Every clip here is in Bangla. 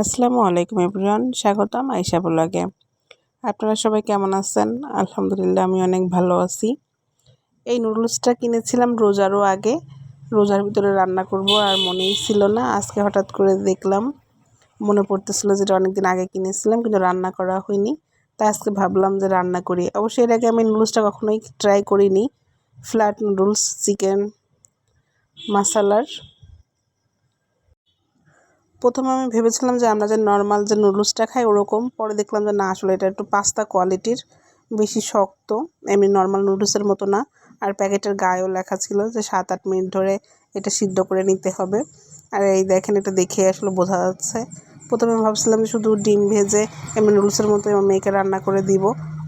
আসসালামু আলাইকুম এভরিওয়ান, স্বাগতম আইসা ব্লগে। আপনারা সবাই কেমন আছেন? আলহামদুলিল্লাহ, আমি অনেক ভালো আছি। এই নুডলসটা কিনেছিলাম রোজারও আগে। রোজার ভিতরে রান্না করব আর মনেই ছিল না। আজকে হঠাৎ করে দেখলাম, মনে পড়তেছিল যেটা অনেকদিন আগে কিনেছিলাম, কিন্তু রান্না করা হয়নি। তাই আজকে ভাবলাম যে রান্না করি। অবশ্যই এর আগে আমি নুডলসটা কখনোই ট্রাই করিনি। ফ্ল্যাট নুডলস চিকেন মশালার প্রথমে আমি ভেবেছিলাম যে আমরা যে নর্মাল যে নুডলসটা খাই ওরকম, পরে দেখলাম যে না, আসলে এটা একটু পাস্তা কোয়ালিটির বেশি শক্ত, এমনি নর্মাল নুডলসের মতো না। আর প্যাকেটের গায়েও লেখা ছিল যে সাত আট মিনিট ধরে এটা সিদ্ধ করে নিতে হবে। আর এই দেখেন, এটা দেখে আসলে বোঝা যাচ্ছে। প্রথমে ভাবছিলাম যে শুধু ডিম ভেজে এমনি নুডলসের মতো মেয়েকে রান্না করে দিব।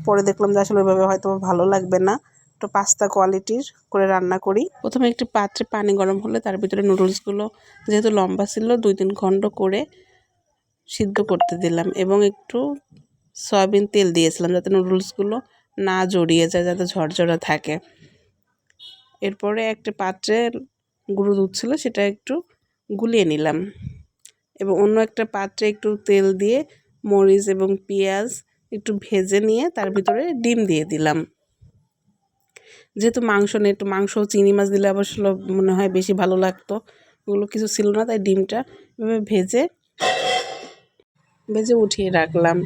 পরে দেখলাম যে আসলে ওইভাবে হয়তো ভালো লাগবে না। একটু পাস্তা কোয়ালিটির করে রান্না করি। প্রথমে একটি পাত্রে পানি গরম হলে তার ভিতরে নুডলসগুলো যেহেতু লম্বা ছিল দুই তিন খণ্ড করে সিদ্ধ করতে দিলাম এবং একটু সয়াবিন তেল দিয়েছিলাম যাতে নুডলসগুলো না জড়িয়ে যায়, যাতে ঝরঝরা থাকে। এরপরে একটা পাত্রে গুঁড়ো দুধ ছিল, সেটা একটু গুলিয়ে নিলাম এবং অন্য একটা পাত্রে একটু তেল দিয়ে মরিচ এবং পেঁয়াজ একটু ভেজে নিয়ে তার ভিতরে ডিম দিয়ে দিলাম। যেহেতু মাংস নেই একটু মাংস চিংড়ি মাছ দিলে অবশ্য মনে হয় বেশি ভালো লাগতো। ওগুলো কিছু ছিল না, তাই ডিমটা এভাবে ভেজে ভেজে উঠিয়ে রাখলাম।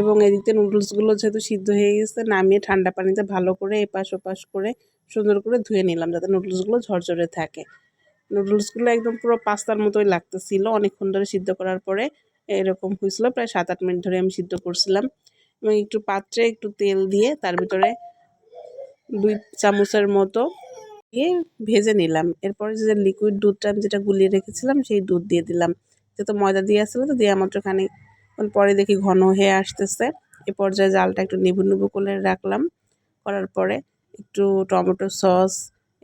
এবং এদিকে নুডলসগুলো যেহেতু সিদ্ধ হয়ে গেছে, নামিয়ে ঠান্ডা পানিতে ভালো করে এপাশ ওপাশ করে সুন্দর করে ধুয়ে নিলাম যাতে নুডলসগুলো ঝরঝরে থাকে। নুডলসগুলো একদম পুরো পাস্তার মতোই লাগতেছিল। অনেকক্ষণ ধরে সিদ্ধ করার পরে এরকম হয়েছিল, প্রায় সাত আট মিনিট ধরে আমি সিদ্ধ করছিলাম। এবং একটু পাত্রে একটু তেল দিয়ে তার ভিতরে দুই চামচের মতো দিয়ে ভেজে নিলাম। এরপরে যে লিকুইড দুধটা আমি যেটা গুলিয়ে রেখেছিলাম, সেই দুধ দিয়ে দিলাম। যেহেতু ময়দা দিয়ে আসছিল তো দেওয়া মাত্র খানিক পরে দেখি ঘন হয়ে আসতেছে। এ পর্যায়ে জালটা একটু নিবু নিবু করে রাখলাম। করার পরে একটু টমেটো সস,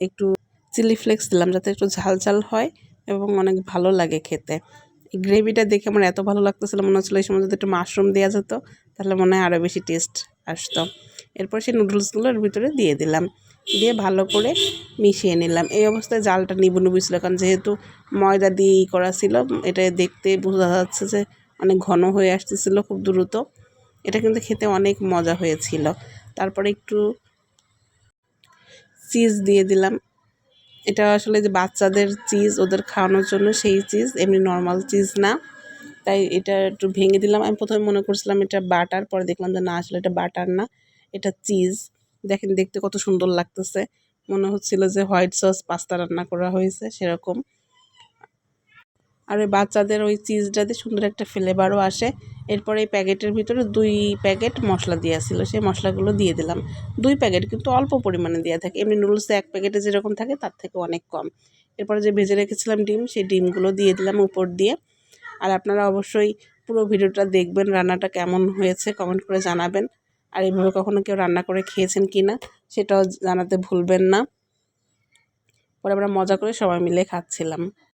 একটু চিলি ফ্লেক্স দিলাম যাতে একটু ঝাল ঝাল হয় এবং অনেক ভালো লাগে খেতে। এই গ্রেভিটা দেখে আমার এত ভালো লাগতেছিল, মনে হচ্ছিল এই সময় যদি একটু মাশরুম দেওয়া যেত, তাহলে মনে হয় আরও বেশি টেস্ট আসতো। এরপর সেই নুডলসগুলোর ভিতরে দিয়ে দিলাম। দিয়ে ভালো করে মিশিয়ে নিলাম। এই অবস্থায় জালটা নিবু নিবু ছিল, কারণ যেহেতু ময়দা দিয়ে ই করা ছিল, এটা দেখতে বোঝা যাচ্ছে যে অনেক ঘন হয়ে আসতেছিল খুব দ্রুত। এটা কিন্তু খেতে অনেক মজা হয়েছিল। তারপরে একটু চিজ দিয়ে দিলাম। এটা আসলে যে বাচ্চাদের চিজ ওদের খাওয়ানোর জন্য সেই চিজ এমনি নর্মাল চিজ না। তাই এটা একটু ভেঙে দিলাম। আমি প্রথমে মনে করছিলাম এটা বাটার পরে দেখলাম যে না, আসলে এটা বাটার না। এটা চিজ দেখেন দেখতে কত সুন্দর লাগতেছে। মনে হচ্ছিল যে হোয়াইট সস পাস্তা রান্না করা হয়েছে, সেরকম। আর ওই বাচ্চাদের ওই চিজটাতে সুন্দর একটা ফ্লেভারও আসে। এরপরে এই প্যাকেটের ভিতরে দুই প্যাকেট মশলা ছিল, সেই মশলাগুলো দিয়ে দিলাম। দুই প্যাকেট কিন্তু অল্প পরিমাণে দেওয়া থাকে। এমনি নুডলসে এক প্যাকেটে যেরকম থাকে, তার থেকে অনেক কম। এরপরে যে ভেজে রেখেছিলাম ডিম, সেই ডিমগুলো দিয়ে দিলাম উপর দিয়ে। আর আপনারা অবশ্যই পুরো ভিডিওটা দেখবেন, রান্নাটা কেমন হয়েছে কমেন্ট করে জানাবেন। আর এভাবে কখনো কেউ রান্না করে খেয়েছেন কি না সেটাও জানাতে ভুলবেন না। পরে আমরা মজা করে সবাই মিলে খাচ্ছিলাম।